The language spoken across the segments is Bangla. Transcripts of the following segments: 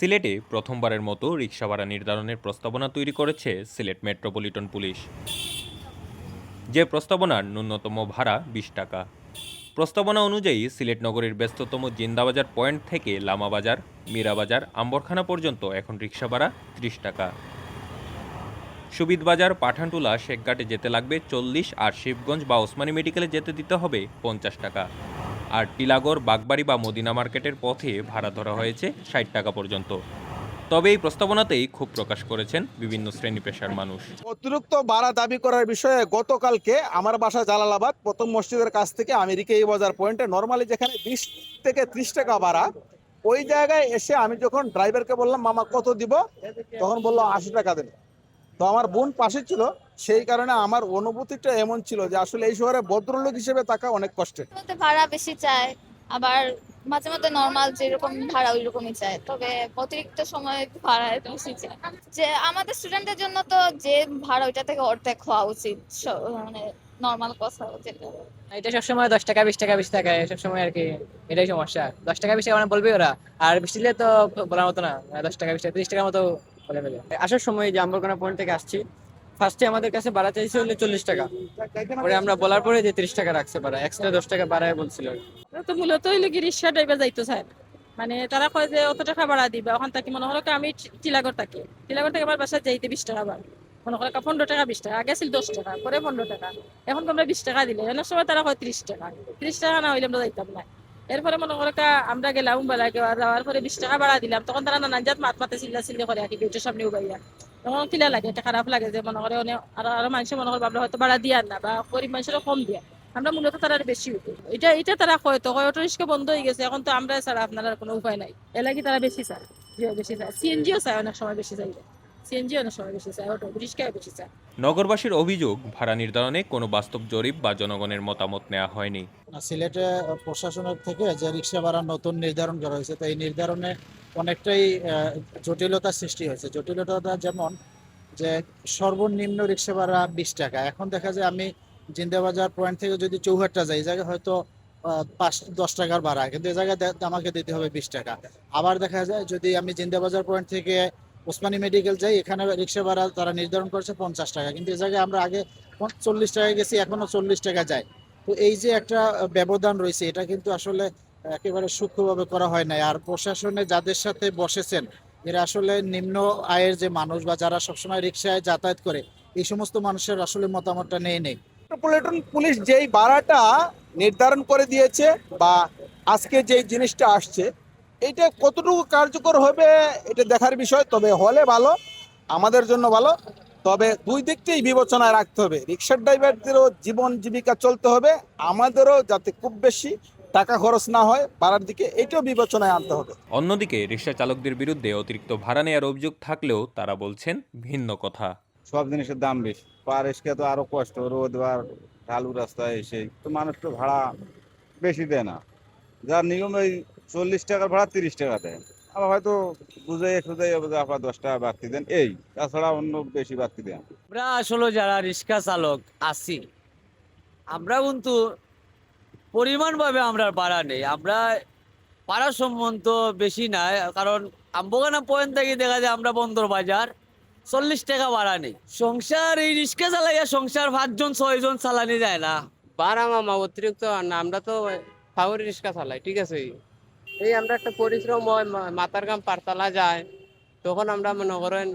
সিলেটে প্রথমবারের মতো রিক্সা ভাড়া নির্ধারণের প্রস্তাবনা তৈরি করেছে সিলেট মেট্রোপলিটন পুলিশ। যে প্রস্তাবনার ন্যূনতম ভাড়া বিশ টাকা। প্রস্তাবনা অনুযায়ী সিলেট নগরীর ব্যস্ততম জিন্দাবাজার পয়েন্ট থেকে লামাবাজার মীরাবাজার আম্বরখানা পর্যন্ত এখন রিক্সা ভাড়া ত্রিশ টাকা। সুবিদবাজার পাঠানটুলা, শেখঘাটে যেতে লাগবে চল্লিশ আর শিবগঞ্জ বা ওসমানী মেডিকেলে যেতে দিতে হবে পঞ্চাশ টাকা। আর টিলাগড়, বাগবাড়ি বা মদিনা মার্কেটের পথে ভাড়া ধরা হয়েছে ষাট টাকা পর্যন্ত। তবে এই প্রস্তাবনাতেই ক্ষোভ প্রকাশ করেছেন বিভিন্ন শ্রেণি পেশার মানুষ। অতিরিক্ত ভাড়া দাবি করার বিষয়ে গতকালকে আমার বাসা জালালাবাদ, প্রথম মসজিদের কাছ থেকে আমেরিকা এই বাজার পয়েন্টে নর্মালি যেখানে বিশ থেকে ত্রিশ টাকা ভাড়া, ওই জায়গায় এসে আমি যখন ড্রাইভারকে বললাম, মামা, কত দিব? তখন বলল আশি টাকা দেবে। তো আমার বোন পাশে ছিল সেই কারণে আমার অনুভূতিটা এমন ছিল যে আসলে এই শহরে ভদ্রলোক হিসেবে থাকা অনেক কষ্টের। ভাড়া বেশি চায় আবার মাঝে মাঝে নর্মাল যেরকম ভাড়া ওই রকমই চায় তবে অতিরিক্ত সময় ভাড়া বেশি চায়। যে আমাদের স্টুডেন্টদের জন্য তো যে ভাড়া ওইটা থেকে অর্ধেক হওয়া উচিত মানে নর্মাল কথা যেটা। এটা সবসময় দশ টাকা বিশ টাকা বিশ টাকা সবসময় আর কি এটাই সমস্যা। দশ টাকা বিশ টাকা মানে বলবে ওরা আর বেশি দিলে তো বলার মতো না মানে দশ টাকা বিশ টাকা ত্রিশ টাকার মতো বলে ফেলে। আসার সময় যে পয়েন্ট থেকে আসছি। ফার্স্টে আমাদের কাছে ভাড়া চাইছে হলে চল্লিশ টাকা। পরে আমরা বলার পরে যে তিরিশ টাকা রাখছে ভাড়া। এক্সট্রা দশ টাকা বাড়ায় বলছিল। তো মূলত হইল কি, রিক্সা ড্রাইভার যাইতে না। মানে তারা কয় যে, অত টাকা বাড়া দিবে? ওখান থেকে মনে হলো আমি টিলাগড় থাকি। টিলাগড় থেকে আমার বাসায় যাইতে বিশ টাকা ভাড়া মনে করে পনেরো টাকা, বিশ টাকা। আগে ছিল দশ টাকা, পরে পনেরো টাকা। এখন তোমরা বিশ টাকা দিলে। অনেক সময় তারা হয় ত্রিশ টাকা। ত্রিশ টাকা না হইলে আমরা যাইতাম না। এরপরে মনে করে আমরা গেলাম বেলা যাওয়ার পরে বিশ টাকা ভাড়া দিলাম। তখন তারা নানান জাত মাত মাতে চিল্লা চিল্লি করে আর কি গেটের সামনে উবাইয়া। তখন কিলা লাগে, এটা খারাপ লাগে যে মনে করে অনেক আরও আরও মানুষের মনে করে ভাবলে হয়তো ভাড়া দিয়ার না বা গরিব মানুষেরও কম দিয়া। আমরা মূলত তারা বেশি উঠি। এটা এটা তারা হয়তো হয় অটো রিক্সা বন্ধ হয়ে গেছে, এখন তো আমরা ছাড়া আপনার আর কোনো উপায় নাই। এলাকি তারা বেশি চায় বেশি চায়। সিএনজিও চায় অনেক সময় বেশি চাই সিএনজি অনেক সময় বেশি চায় অটো বেশি চায় নগরবাসীর অভিযোগ ভাড়া নির্ধারণে কোনো বাস্তব জরিপ বা জনগণের মতামত নেওয়া হয়নি। সিলেটে প্রশাসনের থেকে যে রিক্সা ভাড়া নতুন নির্ধারণ করা হয়েছে তো এই নির্ধারণে অনেকটাই আহ, জটিলতার সৃষ্টি হয়েছে। জটিলতা যেমন যে সর্বনিম্ন রিক্সা ভাড়া বিশ টাকা। এখন দেখা যায় আমি জিন্দাবাজার পয়েন্ট থেকে যদি চৌহাট্টা যাই এই জায়গায় হয়তো আহ, পাঁচ দশ টাকার ভাড়া কিন্তু এই জায়গায় আমাকে দিতে হবে বিশ টাকা। আবার দেখা যায় যদি আমি জিন্দাবাজার পয়েন্ট থেকে ওসমানী মেডিকেল যাই, এখানে রিক্সা ভাড়া তারা নির্ধারণ করেছে পঞ্চাশ টাকা। কিন্তু এই জায়গায় আমরা আগে চল্লিশ টাকা গেছি, এখনও চল্লিশ টাকা যায়। তো এই যে একটা ব্যবধান রয়েছে, এটা কিন্তু আসলে একেবারে সূক্ষ্মভাবে করা হয় নাই। আর প্রশাসনে যাদের সাথে বসেছেন, এরা আসলে নিম্ন আয়ের যে মানুষ বা যারা সবসময় রিক্সায় যাতায়াত করে, এই সমস্ত মানুষের আসলে মতামতটা নেই নেই। মেট্রোপলিটন পুলিশ যেই ভাড়াটা নির্ধারণ করে দিয়েছে বা আজকে যেই জিনিসটা আসছে এটা কতটুকু কার্যকর হবে এটা দেখার বিষয় তবে হলে ভালো আমাদের জন্য ভালো। তবে দুই দিকটাই বিবেচনায় রাখতে হবে। রিক্সার ড্রাইভারদেরও জীবন জীবিকা চলতে হবে আমাদেরও যাতে খুব বেশি টাকা খরচ না হয় ভাড়ার দিকে এটাও বিবেচনায় আনতে হবে। অন্যদিকে রিক্সা চালকদের বিরুদ্ধে অতিরিক্ত ভাড়া নেওয়ার অভিযোগ থাকলেও তারা বলছেন ভিন্ন কথা। সব জিনিসের দাম বেশি। পার এসকে তো আরও কষ্ট রোদ আর ঢালু রাস্তায় এসে তো মানুষ তো ভাড়া বেশি দেয় না। যার নিয়ম এই চল্লিশ টাকার ভাড়া তিরিশ টাকা দেয়। আবার হয়তো বুঝে সুঝাই আপনার দশ টাকা বাড়তি দেন। এই তাছাড়া অন্য বেশি বাড়তি দেন। আমরা আসলে যারা রিক্সা চালক আছি আমরা কিন্তু পরিমাণভাবে আমরা ভাড়া নেই। আমরা পাড়া সম্বন্ধ বেশি নাই কারণ আম্বগানা পয়েন্ট থেকে দেখা যায় আমরা বন্দর বাজার চল্লিশ টাকা ভাড়া নেই। সংসার এই রিক্সা চালাইয়া সংসার পাঁচজন ছয়জন চালানি যায় না। বারা মামা অতিরিক্ত না আমরা তো ফাউরি রিক্সা চালাই ঠিক আছে? এই আমরা একটা পরিশ্রম হয় মা- মাথার গাম পারতলা যায় তখন আমরা মনে করেন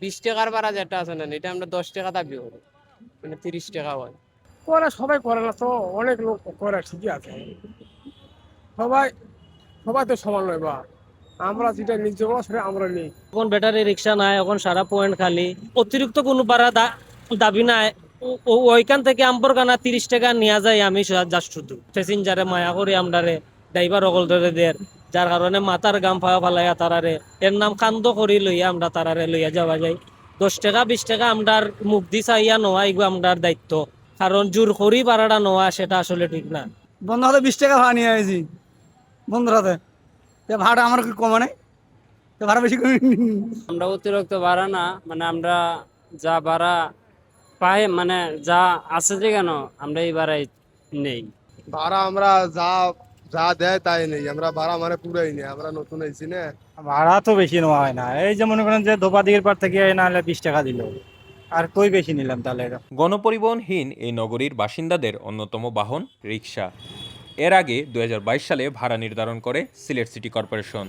বিশ টাকার ভাড়া যেটা আছে না এটা আমরা দশ টাকা দাবি করি মানে তিরিশ টাকা হয়। করে সবাই করে না তো অনেক লোক করে ঠিকই আছে। সবাই সবাই তো সমান নয় বা। আমরা যেটা নিজ সেটা আমরা নেই। এখন ব্যাটারি রিক্সা নাই এখন সারা পয়েন্ট খালি অতিরিক্ত কোনো ভাড়া দা- দাবি নাই ওইখান থেকে আম্বরখানা তিরিশ টাকা নিয়ে যায় আমি যা শুধু। প্যাসেঞ্জারে মায়া করি আমরারে। ড্রাইভার অকল ধরে দের যার কারণে মাথার গাম ফায়া ফালাইয়া তারারে এর নাম কান্দ করি লইয়া আমরা তারারে লইয়া যাওয়া যায়। দশ টাকা বিশ টাকা আমরার মুখ দি চাইয়া নেওয়া এগুলো আমরার দায়িত্ব। কারণ জোর করি ভাড়াটা নেওয়া সেটা আসলে ঠিক না। বন্ধ হাতে বিশ টাকা ভাড়া নিয়ে আসি বন্ধুর হাতে। ভাড়া আমার কি কমে নাই? ভাড়া বেশি করে আমরা অতিরিক্ত ভাড়া না মানে আমরা যা ভাড়া পাই মানে যা আছে যে কেন আমরা এই ভাড়াই নেই। ভাড়া আমরা যা যা দেয় তাই নেই আমরা ভাড়া মানে পুরাই নেই আমরা নতুন আইছি না। ভাড়া তো বেশি নেওয়া হয় না। এই যে মনে করেন যে ধোপাদিগের পার থেকে না হলে বিশ টাকা দিল। আর কই বেশি নিলাম তাহলে? এটা গণপরিবহনহীন এই নগরীর বাসিন্দাদের অন্যতম বাহন রিক্সা এর আগে দুই হাজার বাইশ সালে ভাড়া নির্ধারণ করে সিলেট সিটি কর্পোরেশন।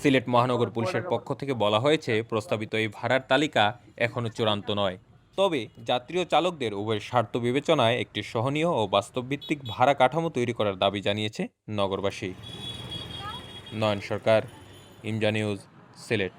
সিলেট মহানগর পুলিশের পক্ষ থেকে বলা হয়েছে প্রস্তাবিত এই ভাড়ার তালিকা এখনও চূড়ান্ত নয়। তবে যাত্রী ও চালকদের উভয়ের স্বার্থ বিবেচনায় একটি সহনীয় ও বাস্তবভিত্তিক ভাড়া কাঠামো তৈরি করার দাবি জানিয়েছে নগরবাসী। নয়ন সরকার, ইমজা নিউজ, সিলেট।